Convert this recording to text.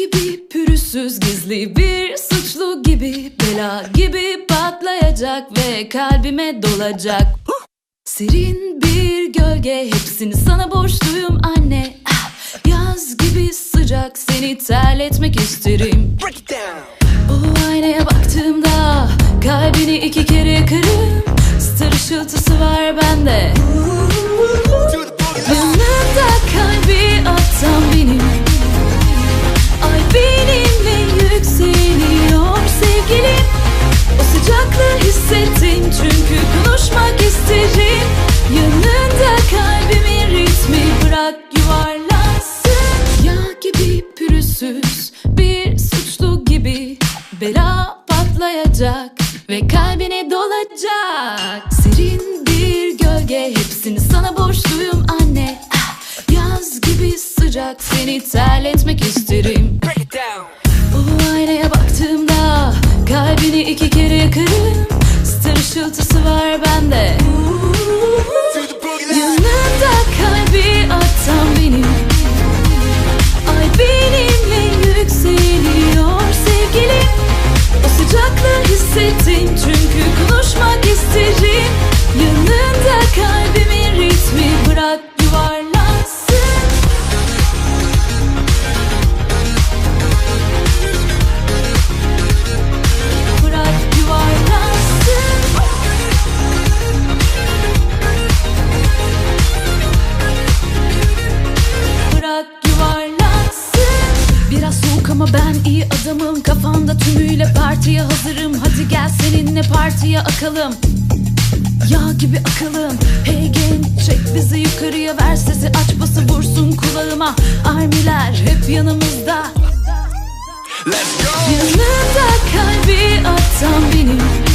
gibi pürüzsüz gizli bir suçlu gibi Bela gibi patlayacak ve kalbime dolacak. Serin bir gölge hepsini sana borçluyum anne. Yaz gibi sıcak seni terletmek isterim. O aynaya baktığımda kalbini iki kere yakarım Star ışıltısı var bende. Yanımda Bela patlayacak ve kalbine dolacak. Serin bir gölge hepsini sana borçluyum anne. Yaz gibi sıcak seni terletmek isterim. O aynaya baktığımda kalbini iki kere yakarım Star ışıltısı var bende. To ben iyi adamım. Kafanda tümüyle partiye hazırım. Hadi gel seninle partiye akalım. Yağ gibi akalım. Hey genç çek bizi yukarıya. Ver sesi aç bası vursun kulağıma. Armiler hep yanımızda. Let's go. Yanında kalbi atan benim